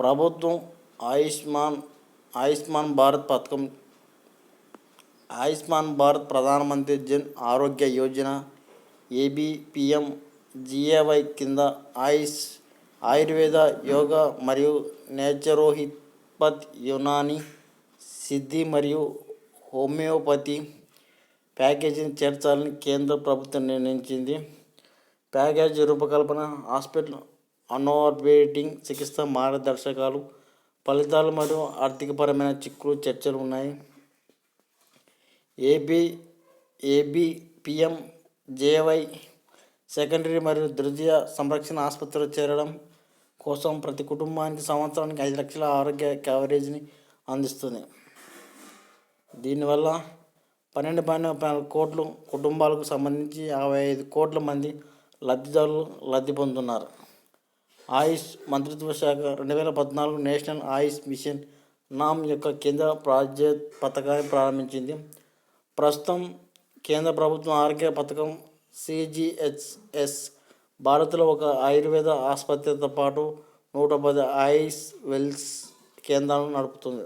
ప్రభుత్వం ఆయుష్మాన్ ఆయుష్మాన్ భారత్ పథకం ఆయుష్మాన్ భారత్ ప్రధానమంత్రి జన్ ఆరోగ్య యోజన ఏబిపిఎం జిఏవై కింద ఆయుష్ ఆయుర్వేద యోగా మరియు నేచురోహిపత్ యునాని సిద్ధి మరియు హోమియోపతి ప్యాకేజీని చేర్చాలని కేంద్ర ప్రభుత్వం నిర్ణయించింది. ప్యాకేజీ రూపకల్పన హాస్పిటల్ అన్నోవేటింగ్ చికిత్స మార్గదర్శకాలు ఫలితాలు మరియు ఆర్థికపరమైన చిక్కులు చర్చలు ఉన్నాయి. ఏబి ఏబిపిఎం జేవై సెకండరీ మరియు దృతీయ సంరక్షణ ఆసుపత్రిలో చేరడం కోసం ప్రతి కుటుంబానికి సంవత్సరానికి ఐదు లక్షల ఆరోగ్య కవరేజ్ని అందిస్తుంది. దీనివల్ల పన్నెండు పాయింట్ నాలుగు కోట్లు కుటుంబాలకు సంబంధించి యాభై ఐదు కోట్ల మంది లబ్ధిదారులు లబ్ధి పొందుతున్నారు. ఆయుష్ మంత్రిత్వ శాఖ రెండు వేల పద్నాలుగు నేషనల్ ఆయుష్ మిషన్ నామ్ యొక్క కేంద్ర ప్రాజెక్ట్ పథకాన్ని ప్రారంభించింది. ప్రస్తుతం కేంద్ర ప్రభుత్వం ఆరోగ్య పథకం సిజిహెచ్ఎస్ భారత్లో ఒక ఆయుర్వేద ఆసుపత్రితో పాటు నూట పది ఐస్ వెల్స్ కేంద్రాలను నడుపుతుంది.